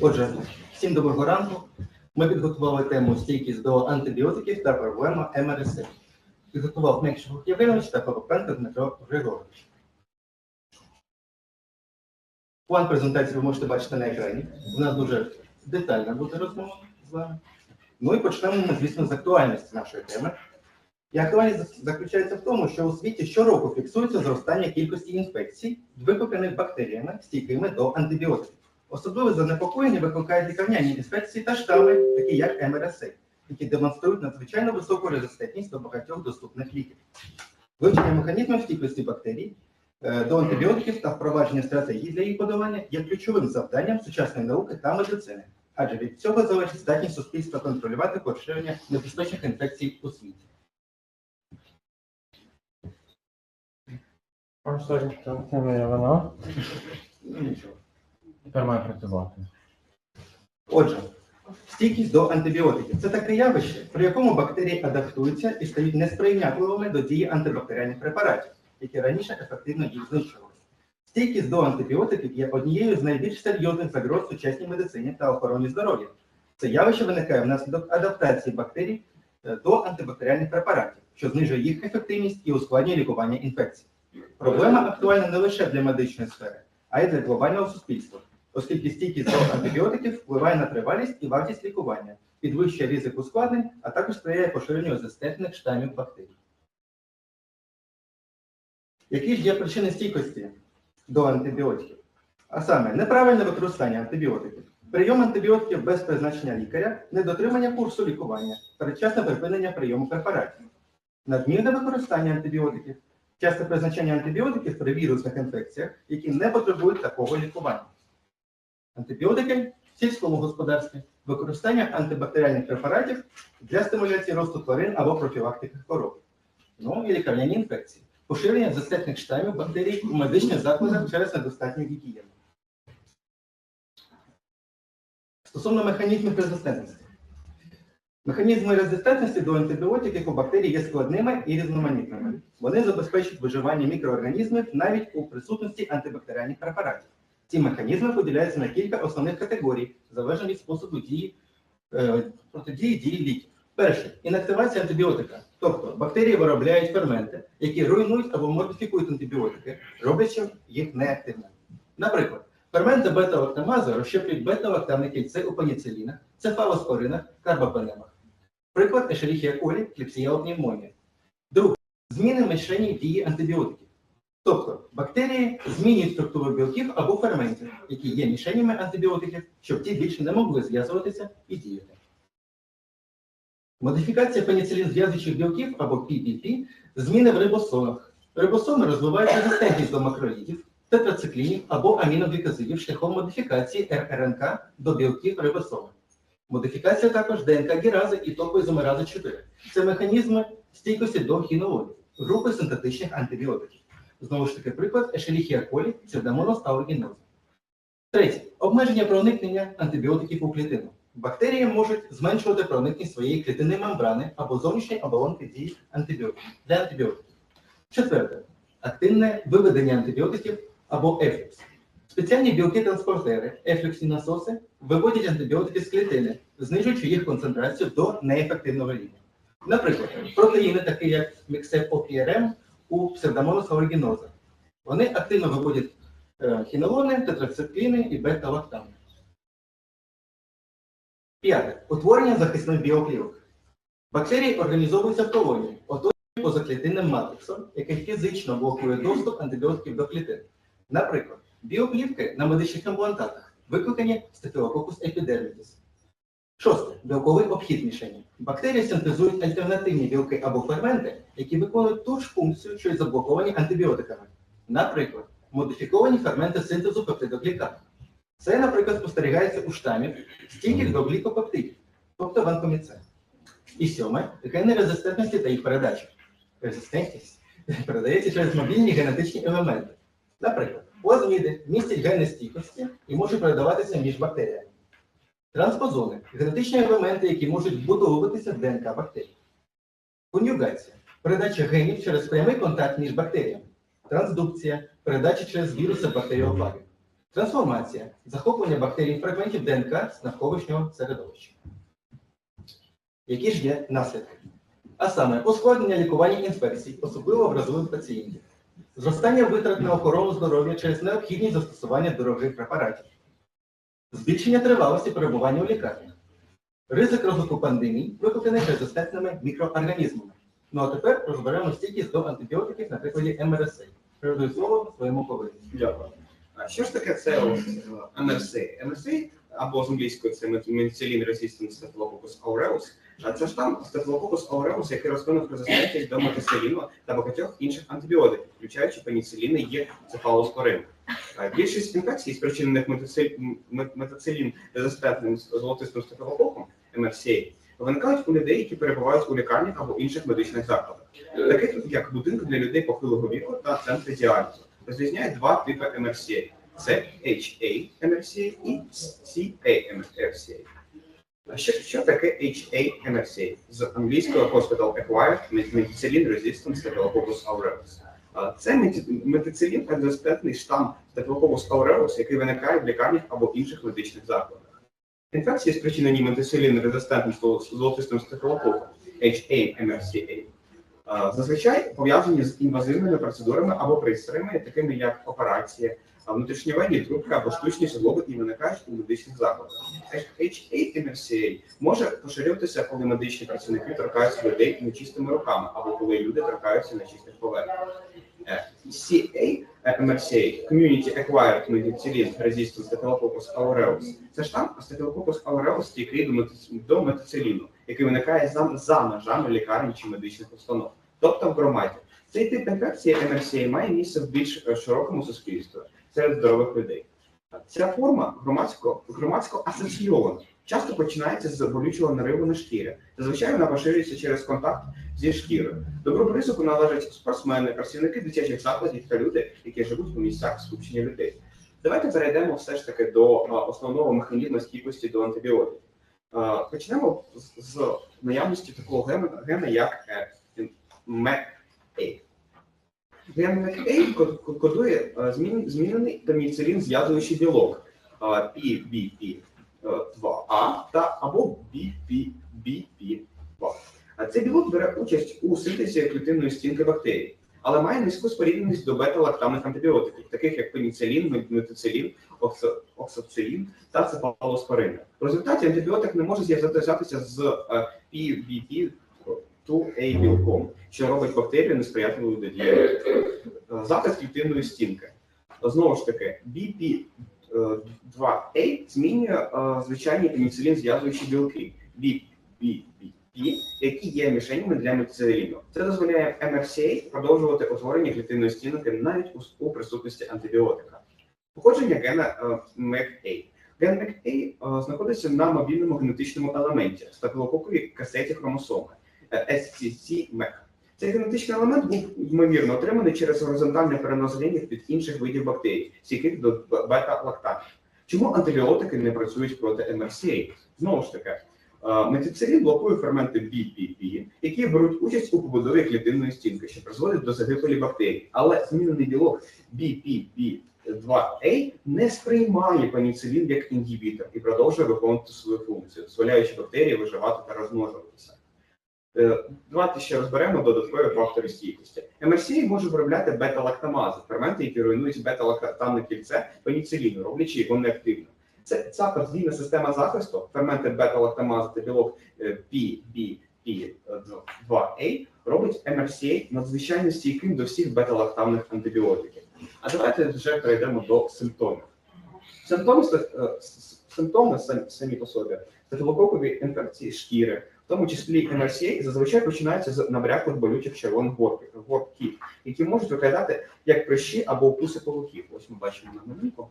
Отже, всім доброго ранку. Ми підготували тему стійкість до антибіотиків та проблема МРС. Підготував Мекшин Євгенович та Коропенко Дмитро Григорович. План презентації ви можете бачити на екрані. У нас дуже детальна буде розмова з вами. Ну і почнемо звісно, з актуальності нашої теми. І актуальність заключається в тому, що у світі щороку фіксується зростання кількості інфекцій, викликаних бактеріями, стійкими до антибіотиків. Особливе занепокоєння викликають лікарняні інфекції та штами, такі як МРСА, які демонструють надзвичайно високу резистентність до багатьох доступних ліків. Вивчення механізмів стійкості бактерій е, до антибіотиків та впровадження стратегій для їх подолання є ключовим завданням сучасної науки та медицини, адже від цього залежить здатність суспільства контролювати поширення небезпечних інфекцій у світі. Нічого. Тепер має працювати. Отже, стійкість до антибіотиків це таке явище, при якому бактерії адаптуються і стають несприйнятливими до дії антибактеріальних препаратів, які раніше ефективно їх знищували. Стійкість до антибіотиків є однією з найбільш серйозних загроз сучасній медицині та охороні здоров'я. Це явище виникає внаслідок адаптації бактерій е, до антибактеріальних препаратів, що знижує їх ефективність і ускладнює лікування інфекцій. Проблема актуальна не лише для медичної сфери, а й для глобального суспільства оскільки стійкість до антибіотиків впливає на тривалість і вартість лікування, підвищує ризик ускладнень, а також сприяє поширенню резистентних штамів бактерій. Які ж є причини стійкості до антибіотиків? А саме неправильне використання антибіотиків, прийом антибіотиків без призначення лікаря, недотримання курсу лікування, передчасне припинення прийому препаратів, надмірне використання антибіотиків, часте призначення антибіотиків при вірусних інфекціях, які не потребують такого лікування. Антибіотики в сільському господарстві, використання антибактеріальних препаратів для стимуляції росту тварин або профілактики хвороб. Ну і лікарняні інфекції, поширення застетних штамів бактерій у медичних закладах через недостатню гігієну. Стосовно механізмів резистентності. Механізми резистентності до антибіотиків у бактерій є складними і різноманітними. Вони забезпечують виживання мікроорганізмів навіть у присутності антибактеріальних препаратів. Ці механізми поділяються на кілька основних категорій, залежно від способу дії е, протидії дії ліків. Перше інактивація антибіотика. Тобто бактерії виробляють ферменти, які руйнують або модифікують антибіотики, роблячи їх неактивними. Наприклад, ферменти бета-лактамази розщеплюють бета-лактамне кільце у пеніцилінах, цефалоспоринах, карбапенемах. Приклад ешеріхія колі, кліпсія пневмонія. Друге зміни мішені дії антибіотиків. Тобто бактерії змінюють структуру білків або ферментів, які є мішенями антибіотиків, щоб ті більше не могли зв'язуватися і діяти. Модифікація пеніцилін зв'язуючих білків або PPP зміни в рибосомах. Рибосоми розвивають резистентність до макролідів, тетрациклінів або аміногліказидів шляхом модифікації РРНК до білків рибосоми. Модифікація також ДНК-гірази і топоізомерази 4. Це механізми стійкості до хінололів, групи синтетичних антибіотиків. Знову ж таки, приклад Ешеріхія колі, псевдомонос аурігіноза. Третє. Обмеження проникнення антибіотиків у клітину. Бактерії можуть зменшувати проникність своєї клітинної мембрани або зовнішньої оболонки дії антибіотиків для антибіотиків. Четверте. Активне виведення антибіотиків або ефлюкс. Спеціальні білки-транспортери, ефлюксні насоси, виводять антибіотики з клітини, знижуючи їх концентрацію до неефективного рівня. Наприклад, протеїни, такі як міксеп-ОПРМ, у псевдомонус ауригіноза. Вони активно виводять е, хінолони, тетрацикліни і бета-лактами. П'яте. Утворення захисних біоклівок. Бактерії організовуються в колонії, оточені позаклітинним матриксом, який фізично блокує доступ антибіотиків до клітин. Наприклад, біоклівки на медичних імплантатах викликані стафілококус епідермідіс. Шосте. Білковий обхід мішені. Бактерії синтезують альтернативні білки або ферменти, які виконують ту ж функцію, що й заблоковані антибіотиками. Наприклад, модифіковані ферменти синтезу пептидоглікану. Це, наприклад, спостерігається у штамів стійких до глікопептидів, тобто ванкоміцин. І сьоме гени резистентності та їх передачі. Резистентність передається через мобільні генетичні елементи. Наприклад, плазміди містять гени стійкості і можуть передаватися між бактеріями. Транспозони генетичні елементи, які можуть вбудовуватися в ДНК бактерій. Конюгація передача генів через прямий контакт між бактеріями. трансдукція, передача через віруси бактеріофагів, трансформація, захоплення бактерій фрагментів ДНК з навколишнього середовища. Які ж є наслідки? А саме ускладнення лікування інфекцій, особливо вразливих пацієнтів, зростання витрат на охорону здоров'я через необхідність застосування дорогих препаратів, збільшення тривалості перебування у лікарнях, ризик розвитку пандемій, викликаних резистентними мікроорганізмами. Ну а тепер розберемо стійкість до антибіотиків на прикладі МРСА. Передаю слово своєму колеги. Дякую. А що ж таке це МРСА? МРСА або з англійською це Methicillin Resistant Staphylococcus aureus. А це ж там Staphylococcus aureus, який розвинув резистентність до метициліну та багатьох інших антибіотиків, включаючи пеніциліни і цефалоспорин. Більшість інфекцій, спричинених метицилін резистентним золотистим стафілококом МРСА, виникають у людей, які перебувають у лікарнях або інших медичних закладах, таких як будинки для людей похилого віку та центри діалізу розрізняють два типи МРСА. Це HA MRSA і CA MRSA. А Що, що таке HA MRSA? З англійського Hospital Acquired Methicillin Resistant Staphylococcus aureus. Це мети- метицилін резистентний штам Staphylococcus aureus, який виникає в лікарнях або інших медичних закладах. Інфекції, спричинені метицилін резистентним золотистим стафілококом HA MRSA, а, зазвичай пов'язані з інвазивними процедурами або пристроями, такими як операція, а, внутрішньовенні трубки або штучні суглоби і виникають у медичних закладах. HA-MRCA може поширюватися, коли медичні працівники торкаються людей нечистими руками або коли люди торкаються нечистих поверхнях. Е, CA MRCA Community Acquired Methicillin Resistant Staphylococcus aureus це штам Staphylococcus aureus стійкий до метициліну, який виникає за, за межами лікарень чи медичних установ, тобто в громаді. Цей тип інфекції MRCA має місце в більш е, широкому суспільстві серед здорових людей. Ця форма громадсько, громадсько асоційована. Часто починається з болючого нариву на шкірі. Зазвичай вона поширюється через контакт зі шкірою. До групи ризику належать спортсмени, працівники дитячих закладів та люди, які живуть у місцях скупчення людей. Давайте перейдемо все ж таки до основного механізму стійкості до антибіотиків. Почнемо з, наявності такого гена, як е, Генник A кодує змінений таміцилін зв'язуючий білок PBP2A е, та або BPBP2. Цей білок бере участь у синтезі клітинної стінки бактерій, але має низьку спорідненість до бета-лактамних антибіотиків, таких як пеніцилін, метицилін, оксапцилін та цефалоспорин. В результаті антибіотик не може зв'язатися з е, PBP2A. 2A білком, що робить бактерію несприятливою до дії. Е, Захист клітинної стінки. Знову ж таки, BP2A е, змінює е, звичайні пеніцилін зв'язуючі білки. BP, які є мішенями для мецеліну. Це дозволяє MFCA продовжувати утворення клітинної стінки навіть у присутності антибіотика. Походження гена MAC-A. Ген MAC-A знаходиться на мобільному генетичному елементі стафілококовій касеті хромосоми е, SCC-MEC. Цей генетичний елемент був ймовірно отриманий через горизонтальний перенос генів від інших видів бактерій, стійких до бета-лактамів. Чому антибіотики не працюють проти MRCA? Знову ж таки, е, метицилін блокує ферменти BPP, які беруть участь у побудові клітинної стінки, що призводить до загибелі бактерій. Але змінений білок BPP2A не сприймає пеніцилін як інгібітор і продовжує виконувати свою функцію, дозволяючи бактерії виживати та розмножуватися. Е, Давайте ще розберемо додаткові фактори стійкості. МРСА може виробляти бета-лактамази, ферменти, які руйнують бета-лактамне кільце пеніциліну, роблячи його неактивним. Це ця подвійна система захисту, ферменти бета-лактамази та білок е, PBP2A робить МРСА надзвичайно стійким до всіх бета-лактамних антибіотиків. А давайте вже перейдемо до симптомів. Симптоми, е, симптоми самі по собі стафілококові інфекції шкіри, в тому числі МРСА, зазвичай починаються з набряклих болючих червоних горбків, які можуть виглядати як прищі або укуси павуків. Ось ми бачимо на малюнку.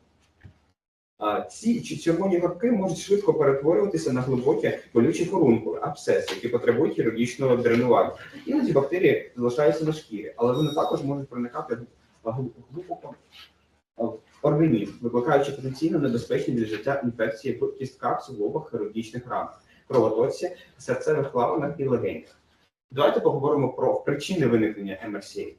Ці червоні горбки можуть швидко перетворюватися на глибокі болючі фурункули, абсцеси, які потребують хірургічного дренування. Іноді бактерії залишаються на шкірі, але вони також можуть проникати глиб- глибоко в організм, викликаючи потенційно небезпечні для життя інфекції в кістках, суглобах, хірургічних ранах, кровотоці, серцевих клапанах і легенях. Давайте поговоримо про причини виникнення МРСА. Е,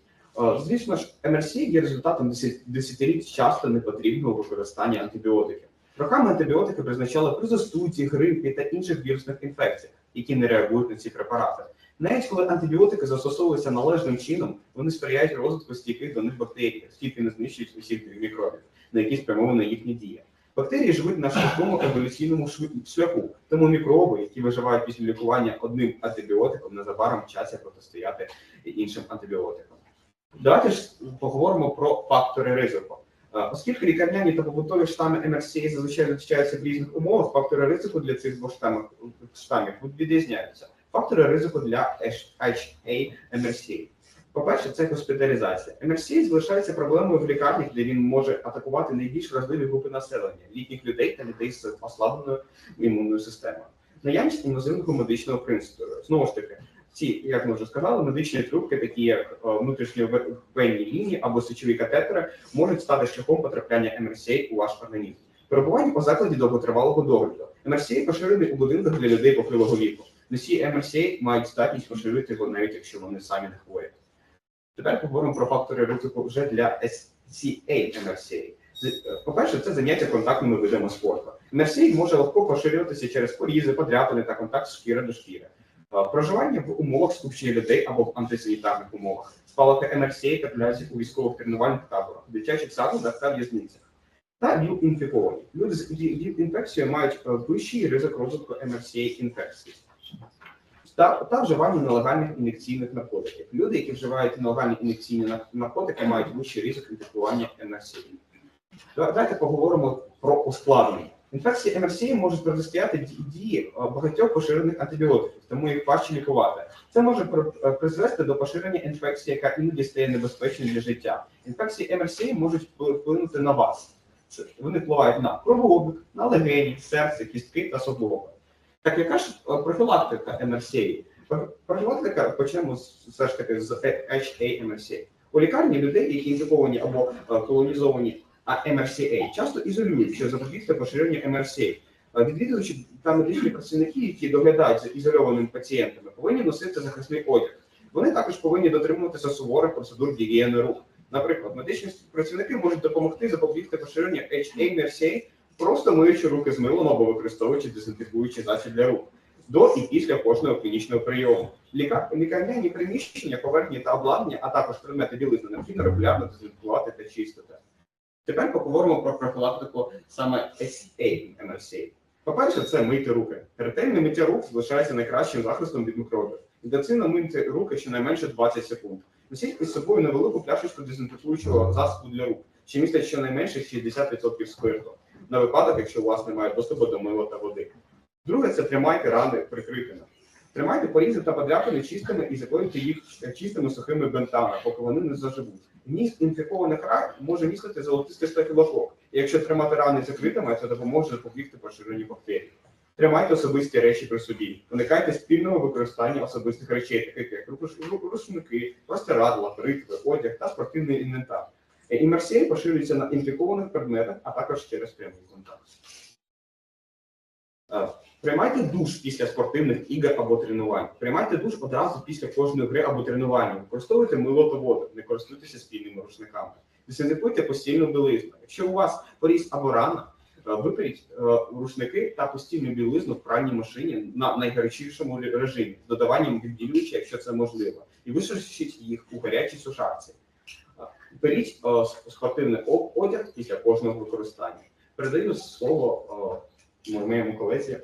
Звісно ж, МРС є результатом десят- десятиліть часто непотрібного використання антибіотиків. Роками антибіотики призначали при застуді, грипі та інших вірусних інфекціях, які не реагують на ці препарати. Навіть коли антибіотики застосовуються належним чином, вони сприяють розвитку стійких до них бактерій, оскільки не знищують усіх мікробів, на які спрямована їхня дія. Бактерії живуть на швидкому еволюційному шляху, тому мікроби, які виживають після лікування одним антибіотиком, незабаром вчаться протистояти іншим антибіотикам. Давайте ж поговоримо про фактори ризику. Е, Оскільки лікарняні та побутові штами МРСА зазвичай зустрічаються в різних умовах, фактори ризику для цих двох штамів, відрізняються. Фактори ризику для HA МРСА. По-перше, це госпіталізація. МРСА залишається проблемою в лікарнях, де він може атакувати найбільш вразливі групи населення літніх людей та людей з ослабленою імунною системою. Наявність інвазивного медичного принципу. Знову ж таки, ці, як ми вже сказали, медичні трубки, такі як е, внутрішньовенні лінії або сечові катетери, можуть стати шляхом потрапляння МРСА у ваш організм. Перебування у закладі довготривалого догляду. МРСА поширений у будинках для людей похилого віку. Носії МРСА мають здатність поширити його навіть якщо вони самі не хворі. Тепер поговоримо про фактори ризику вже для SCA. Е, По-перше, це заняття контактними видами спорту. МРСА може легко поширюватися через порізи, подряпини та контакт шкіри до шкіри. Проживання в умовах скупчення людей або в антисанітарних умовах. Спалахи МРСА трапляються у військових тренувальних таборах, дитячих закладах та в'язницях. Та ВІЛ-інфіковані. Люди з ВІЛ-інфекцією мають е, вищий ризик розвитку МРСА інфекції. Та, та вживання нелегальних ін'єкційних наркотиків. Люди, які вживають нелегальні ін'єкційні наркотики, мають вищий ризик інфікування МРСА. Да- Давайте поговоримо про ускладнення. Інфекції МРСА можуть протистояти дії е, багатьох поширених антибіотиків, тому їх важче лікувати. Це може е, призвести до поширення інфекції, яка іноді стає небезпечною для життя. Інфекції МРСА можуть вплинути на вас. Вони впливають на кровообіг, на легені, серце, кістки та суглоби. Так яка ж е, профілактика? Про- Профілактика почнемо все ж таки з HA MRSA. У лікарні людей, які інфіковані або е, колонізовані а MRSA, часто ізолюють, щоб запобігти поширенню MRSA. Е, Відвідувачі та медичні працівники, які доглядають за ізольованими пацієнтами, повинні носити захисний одяг. Вони також повинні дотримуватися суворих процедур гігієни рук. Наприклад, медичні працівники можуть допомогти запобігти поширенню HA MRSA, просто миючи руки з милом або використовуючи дезінфікуючий засіб для рук до і після кожного клінічного прийому. Ліка- Лікарняні приміщення, поверхні та обладнання, а також предмети білизни необхідно регулярно дезінфікувати та чистити. Тепер поговоримо про профілактику саме SA MRSA. По-перше, це мити руки. Ретельне миття рук залишається найкращим захистом від мікробів. Інтенсивно мити руки щонайменше 20 секунд. Носіть із собою невелику пляшечку дезінфікуючого засобу для рук, що містить щонайменше 60% спирту, на випадок, якщо у вас немає доступу до мила та води. Друге, це тримайте рани прикритими. Тримайте порізи та подряпини чистими і закладайте їх чистими сухими бинтами, поки вони не заживуть. Вміст інфікованих ран може містити золотистий стафілокок. І якщо тримати рани закритими, це допоможе запобігти поширенню бактерій. Тримайте особисті речі при собі. Уникайте спільного використання особистих речей, таких як рушники, простирадла, бритви, одяг та спортивний інвентар. Е, Імерсія поширюється на інфікованих предметах, а також через прямий контакт. Е, Приймайте душ після спортивних ігор або тренувань. Приймайте душ одразу після кожної гри або тренування. Використовуйте мило та воду, не користуйтеся спільними рушниками. Дезінфікуйте постільну білизну. Якщо у вас поріз або рана, е, виперіть рушники та постільну білизну в пральній машині на найгарячішому режимі з додаванням відбілюючи, якщо це можливо, і висушіть їх у гарячій сушарці. Беріть е, с- спортивний одяг після кожного використання. Передаю слово е, моєму колезі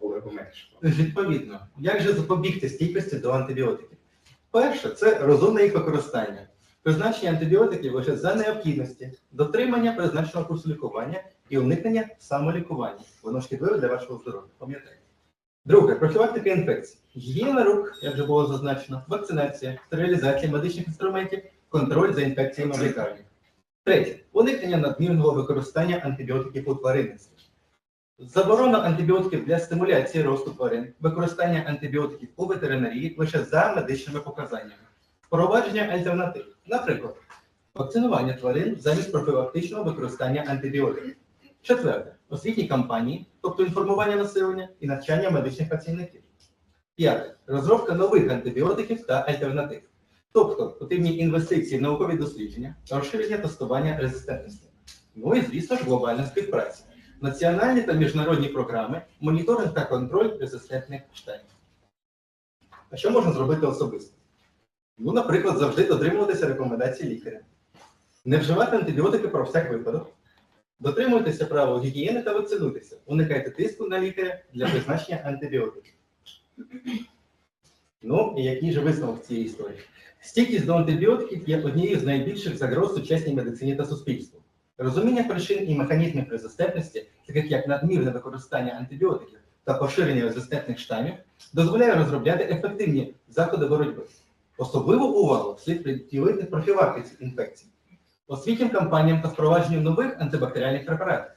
Олегу Мекшику. Відповідно, як же запобігти стійкості до антибіотиків? Перше, це розумне їх використання. Призначення антибіотиків лише за необхідності, дотримання призначеного курсу лікування і уникнення самолікування. Воно шкідливе для вашого здоров'я. Пам'ятайте. Друге, профілактика інфекцій. Гігієна рук, як вже було зазначено, вакцинація, стерилізація медичних інструментів, контроль за інфекціями в лікарні. Третє, уникнення надмірного використання антибіотиків у тваринництві. Заборона антибіотиків для стимуляції росту тварин, використання антибіотиків у ветеринарії лише за медичними показаннями, впровадження альтернатив, наприклад, вакцинування тварин замість профілактичного використання антибіотиків. Четверте освітні кампанії, тобто інформування населення і навчання медичних працівників. П'яте розробка нових антибіотиків та альтернатив. Тобто потрібні інвестиції в наукові дослідження, розширення тестування резистентності. Ну і, звісно ж, глобальна співпраця. Національні та міжнародні програми, моніторинг та контроль резистентних штамів. А що можна зробити особисто? Ну, наприклад, завжди дотримуватися рекомендацій лікаря. Не вживати антибіотики про всяк випадок. Дотримуйтеся правил гігієни та вакцинуйтеся. Уникайте тиску на лікаря для призначення антибіотиків. Ну, і який же висновок цієї історії? Стійкість до антибіотиків є однією з найбільших загроз сучасній медицині та суспільству. Розуміння причин і механізмів резистентності, таких як надмірне використання антибіотиків та поширення резистентних штамів, дозволяє розробляти ефективні заходи боротьби. Особливу увагу слід приділити профілактиці інфекцій, освітнім кампаніям та впровадженню нових антибактеріальних препаратів.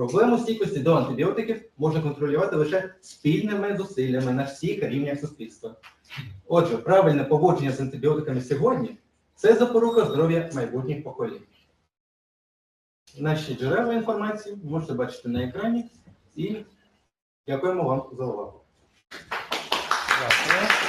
Проблему стійкості до антибіотиків можна контролювати лише спільними зусиллями на всіх рівнях суспільства. Отже, правильне поводження з антибіотиками сьогодні це запорука здоров'я майбутніх поколінь. Наші джерела інформації можете бачити на екрані і дякуємо вам за увагу. Дякую.